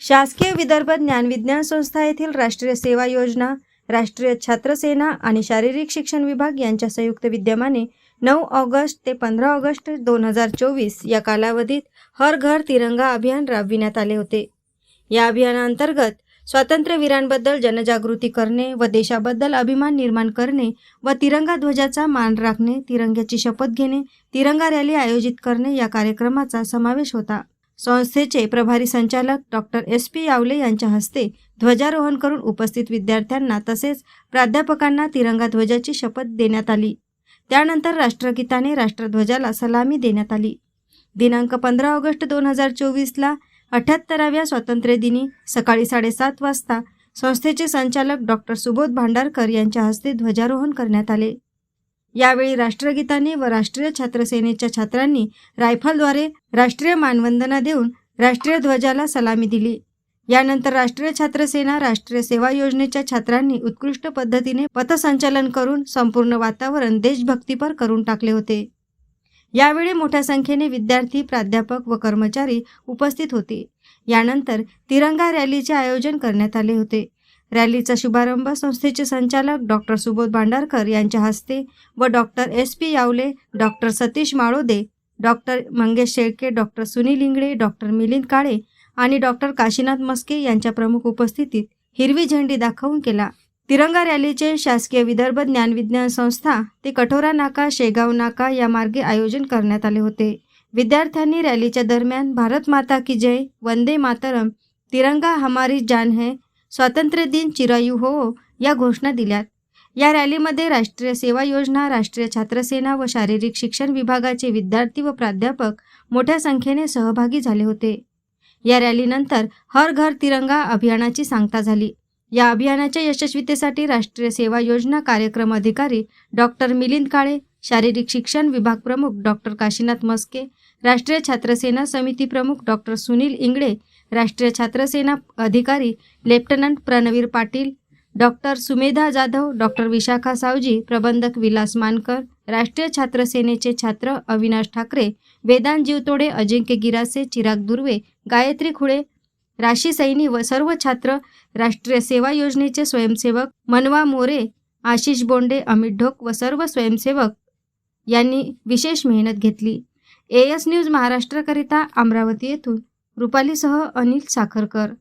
शासकीय विदर्भ ज्ञानविज्ञान संस्था येथील राष्ट्रीय सेवा योजना राष्ट्रीय छात्रसेना आणि शारीरिक शिक्षण विभाग यांच्या संयुक्त विद्यमाने नऊ ऑगस्ट ते पंधरा ऑगस्ट दोन हजार चोवीस या कालावधीत हर घर तिरंगा अभियान राबविण्यात आले होते. या अभियानांतर्गत स्वातंत्र्यवीरांबद्दल जनजागृती करणे व देशाबद्दल अभिमान निर्माण करणे व तिरंगा ध्वजाचा मान राखणे तिरंग्याची शपथ घेणे तिरंगा रॅली आयोजित करणे या कार्यक्रमाचा समावेश होता. संस्थेचे प्रभारी संचालक डॉक्टर एस पी यावले यांच्या हस्ते ध्वजारोहण करून उपस्थित विद्यार्थ्यांना तसेच प्राध्यापकांना तिरंगा ध्वजाची शपथ देण्यात आली. त्यानंतर राष्ट्रगीताने राष्ट्रध्वजाला सलामी देण्यात आली. दिनांक पंधरा ऑगस्ट दोन हजार चोवीसला अठ्याहत्तराव्या स्वातंत्र्यदिनी सकाळी साडेसात वाजता संस्थेचे संचालक डॉक्टर सुबोध भांडारकर यांच्या हस्ते ध्वजारोहण करण्यात आले. यावेळी राष्ट्रगीताने व राष्ट्रीय छात्रसेनेच्या छात्रांनी रायफलद्वारे राष्ट्रीय मानवंदना देऊन राष्ट्रीय ध्वजाला सलामी दिली. यानंतर राष्ट्रीय छात्रसेना राष्ट्रीय सेवा योजनेच्या छात्रांनी उत्कृष्ट पद्धतीने पथसंचलन करून संपूर्ण वातावरण देशभक्तीपर करून टाकले होते. यावेळी मोठ्या संख्येने विद्यार्थी प्राध्यापक व कर्मचारी उपस्थित होते. यानंतर तिरंगा रॅलीचे आयोजन करण्यात आले होते. रॅलीचा शुभारंभ संस्थेचे संचालक डॉक्टर सुबोध भांडारकर यांच्या हस्ते व doctor S P Yawale doctor Satish Malode doctor Mangesh Shelke doctor Sunil Ingale doctor Milind Kale आणि डॉक्टर काशीनाथ मस्के यांच्या प्रमुख उपस्थितीत हिरवी झेंडी दाखवून केला. तिरंगा रॅलीचे शासकीय विदर्भ ज्ञानविज्ञान संस्था ते कठोरा नाका शेगाव नाका या मार्गे आयोजन करण्यात आले होते. विद्यार्थ्यांनी रॅलीच्या दरम्यान भारत माता की जय वंदे मातरम तिरंगा हमारी जान है स्वातंत्र्य दिन चिरायू हो या घोषणा दिल्यात. या रॅलीमध्ये राष्ट्रीय सेवा योजना राष्ट्रीय छात्रसेना व शारीरिक शिक्षण विभागाचे विद्यार्थी व प्राध्यापक मोठ्या संख्येने सहभागी झाले होते. या रॅलीनंतर हर घर तिरंगा अभियानाची सांगता झाली. या अभियानाच्या यशस्वीतेसाठी राष्ट्रीय सेवा योजना कार्यक्रम अधिकारी डॉक्टर मिलिंद काळे शारीरिक शिक्षण विभाग प्रमुख डॉक्टर काशीनाथ मस्के राष्ट्रीय छात्रसेना समिती प्रमुख डॉक्टर सुनील इंगळे राष्ट्रीय छात्रसेना अधिकारी lieutenant Pranveer Patil doctor Sumedha Jadhav doctor Vishakha Sawji प्रबंधक विलास मानकर राष्ट्रीय छात्रसेनेचे छात्र अविनाश ठाकरे वेदांत जीवतोडे अजिंक्य गिरासे चिराग दुर्वे गायत्री खुळे राशी सैनी व सर्व छात्र राष्ट्रीय सेवा योजनेचे स्वयंसेवक मनवा मोरे आशिष बोंडे अमित ढोक व सर्व स्वयंसेवक यांनी विशेष मेहनत घेतली. ए एस न्यूज महाराष्ट्रकरिता अमरावती येथून. रुपालीसह अनिल साखरकर.